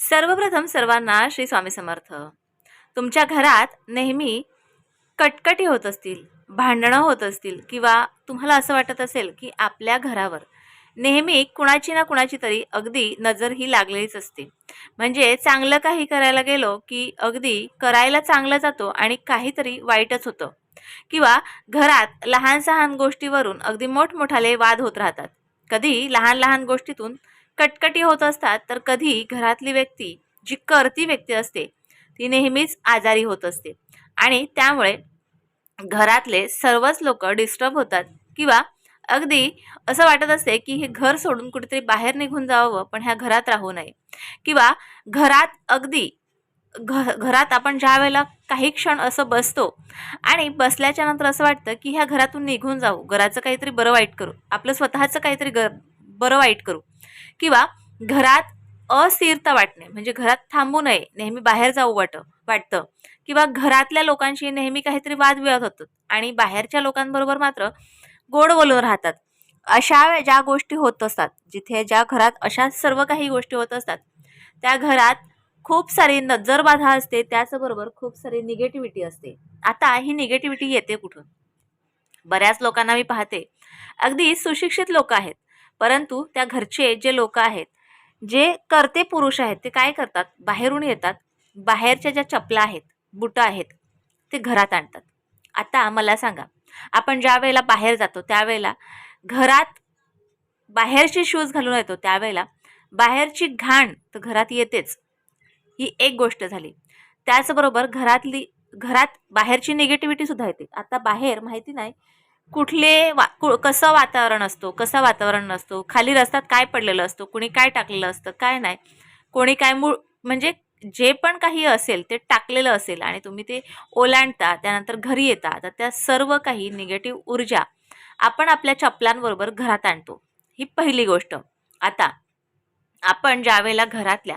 सर्वप्रथम सर्वांना श्री स्वामी समर्थ. तुमच्या घरात नेहमी कटकटी होत असतील भांडणं होत असतील किंवा तुम्हाला असं वाटत असेल की आपल्या घरावर नेहमी कुणाची ना कुणाची तरी अगदी नजर ही लागलेलीच असते. म्हणजे चांगलं काही करायला गेलो की अगदी करायला चांगलं जातो आणि काहीतरी वाईटच होतं. किंवा घरात लहान सहान गोष्टीवरून अगदी मोठमोठाले वाद होत राहतात. कधी लहान लहान गोष्टीतून कटकटी होत असतात तर कधी घरातली व्यक्ती जी करती व्यक्ती असते ती नेहमीच आजारी होत असते. आणि त्यामुळे घरातले सर्वच लोक डिस्टर्ब होतात किंवा अगदी असं वाटत असते की हे घर सोडून कुठेतरी बाहेर निघून जावं पण ह्या घरात राहू नये. किंवा घरात अगदी घ घरात आपण ज्या वेळेला काही क्षण असं बसतो आणि बसल्याच्या नंतर असं वाटतं की ह्या घरातून निघून जाऊ घराचं काहीतरी बरं वाईट करू आपलं स्वतःचं काहीतरी ग बरं वाईट करू. किंवा घरात अस्थिरता वाटणे म्हणजे घरात थांबू नये नेहमी बाहेर जाऊ वाट वाटतं. किंवा घरातल्या लोकांशी नेहमी काहीतरी वादविवाद होतात आणि बाहेरच्या लोकांबरोबर मात्र गोड बोलून राहतात. अशा ज्या गोष्टी होत असतात जिथे ज्या घरात अशा सर्व काही गोष्टी होत असतात त्या घरात खूप सारी नजरबाधा असते त्याचबरोबर खूप सारी निगेटिव्हिटी असते. आता ही निगेटिव्हिटी येते कुठून? बऱ्याच लोकांना मी पाहते. अगदी सुशिक्षित लोक आहेत. परंतु त्या घरचे जे लोक आहेत जे करते पुरुष आहेत ते काय करतात? बाहेरून येतात. बाहेरच्या ज्या चपला आहेत बुटं आहेत ते घरात आणतात. आता मला सांगा आपण ज्या वेळेला बाहेर जातो त्यावेळेला घरात बाहेरचे शूज घालून येतो त्यावेळेला बाहेरची घाण तर घरात येतेच. ही एक गोष्ट झाली. त्याचबरोबर घरातली घरात बाहेरची निगेटिव्हिटी सुद्धा येते. आता बाहेर माहिती नाही कुठले वा कु कसं वातावरण असतो कसं वातावरण नसतो खाली रस्त्यात काय पडलेलं असतो कोणी काय टाकलेलं असतं काय नाही. कोणी काय मूळ म्हणजे जे पण काही असेल ते टाकलेलं असेल आणि तुम्ही ते ओलांडता त्यानंतर घरी येता तर त्या सर्व काही निगेटिव्ह ऊर्जा आपण आपल्या चपलांबरोबर घरात आणतो. ही पहिली गोष्ट. आता आपण ज्यावेळेला घरातल्या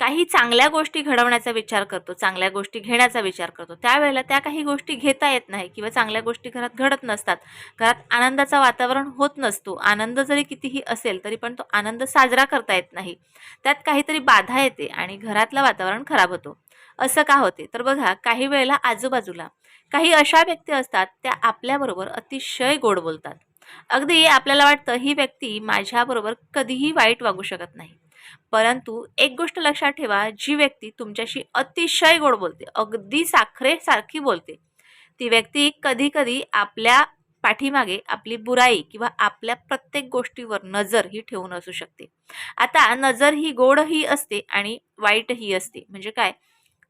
काही चांगल्या गोष्टी घडवण्याचा विचार करतो चांगल्या गोष्टी घेण्याचा विचार करतो. त्यावेळेला त्या काही गोष्टी घेता येत नाही किंवा चांगल्या गोष्टी घरात घडत नसतात. घरात आनंदाचं वातावरण होत नसतो. आनंद जरी कितीही असेल तरी पण तो आनंद साजरा करता येत नाही. त्यात काहीतरी बाधा येते आणि घरातलं वातावरण खराब होतो. असं का होते? तर बघा काही वेळेला आजूबाजूला काही अशा व्यक्ती असतात त्या आपल्याबरोबर अतिशय गोड बोलतात. अगदी आपल्याला वाटतं ही व्यक्ती माझ्याबरोबर कधीही वाईट वागू शकत नाही. परंतु एक गोष्ट लक्षात ठेवा जी व्यक्ती तुमच्याशी अतिशय गोड बोलते अगदी साखरेसारखी बोलते. ती व्यक्ती कधी कधी आपल्या पाठीमागे आपली बुराई किंवा आपल्या प्रत्येक गोष्टीवर नजर ही ठेवून असू शकते. आता नजर ही गोडही असते आणि वाईटही असते. म्हणजे काय?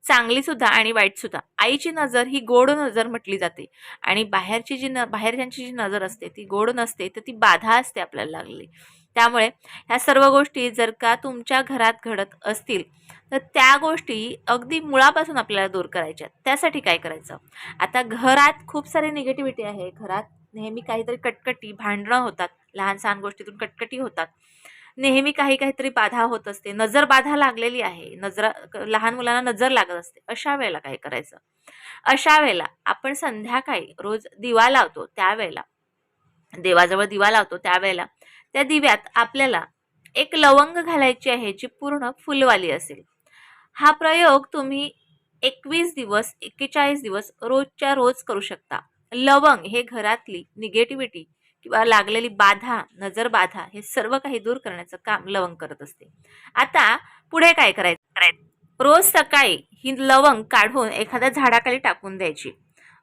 चांगली सुद्धा आणि वाईट सुद्धा. आईची नजर ही गोड नजर म्हटली जाते आणि बाहेरची जी न बाहेरच्यांची जी नजर असते ती गोड नसते तर ती बाधा असते आपल्याला लागली. त्यामुळे ह्या सर्व गोष्टी जर का तुमच्या घरात घडत असतील तर त्या गोष्टी अगदी मुळापासून आपल्याला दूर करायच्या. त्यासाठी काय करायचं? आता घरात खूप सारी निगेटिव्हिटी आहे. घरात नेहमी काहीतरी कटकटी भांडणं होतात. लहान सहान गोष्टीतून कटकटी होतात. नेहमी काही काहीतरी बाधा होत असते. नजर बाधा लागलेली आहे. नजर लहान मुलांना नजर लागत असते. अशा वेळेला काय करायचं? अशा वेळेला आपण संध्याकाळी रोज दिवा लावतो. त्यावेळेला देवाजवळ दिवा लावतो. त्यावेळेला त्या दिव्यात आपल्याला एक लवंग घालायची आहे जी पूर्ण फुलवाली असेल. हा प्रयोग तुम्ही एकवीस दिवस एक्केचाळीस दिवस रोजच्या रोज करू शकता. लवंग हे घरातली निगेटिव्हिटी किंवा लागलेली बाधा नजर बाधा हे सर्व काही दूर करण्याचं काम लवंग करत असते. आता पुढे काय करायचं? रोज सकाळी ही लवंग काढून एखाद्या झाडाखाली टाकून द्यायची.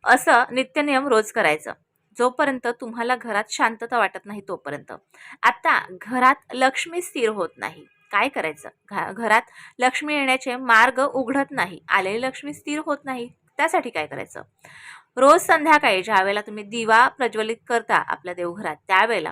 असं नित्यनियम रोज करायचं. जोपर्यंत तुम्हाला घरात शांतता वाटत नाही तोपर्यंत. आता घरात लक्ष्मी स्थिर होत नाही. काय करायचं? घा घरात लक्ष्मी येण्याचे मार्ग उघडत नाही आलेली लक्ष्मी स्थिर होत नाही. त्यासाठी काय करायचं? रोज संध्याकाळी ज्या वेळेला तुम्ही दिवा प्रज्वलित करता आपल्या देवघरात त्यावेळेला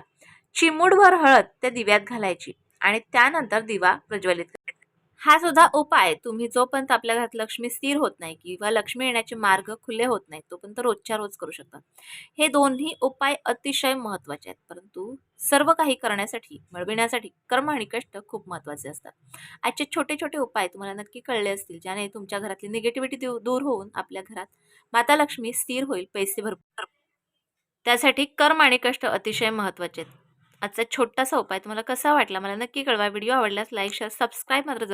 चिमूडभर हळद त्या दिव्यात घालायची आणि त्यानंतर दिवा प्रज्वलित करायचा. हा सुद्धा उपाय तुम्ही जोपर्यंत आपल्या घरात लक्ष्मी स्थिर होत नाही किंवा लक्ष्मी येण्याचे मार्ग खुले होत नाहीत तोपर्यंत रोजच्या रोज करू शकता. हे दोन्ही उपाय अतिशय महत्त्वाचे आहेत. परंतु सर्व काही करण्यासाठी मिळविण्यासाठी कर्म आणि कष्ट खूप महत्त्वाचे असतात. आजचे छोटे छोटे उपाय तुम्हाला नक्की कळले असतील ज्याने तुमच्या घरातली निगेटिव्हिटी दूर होऊन आपल्या घरात माता लक्ष्मी स्थिर होईल पैसे भरपूर त्यासाठी कर्म आणि कष्ट अतिशय महत्त्वाचे आहेत. आजचा छोटासा उपाय तुम्हाला कसा वाटला मला नक्की कळवा. व्हिडिओ आवडल्यास लाईक शेअर सबस्क्राईब मात्र जरूर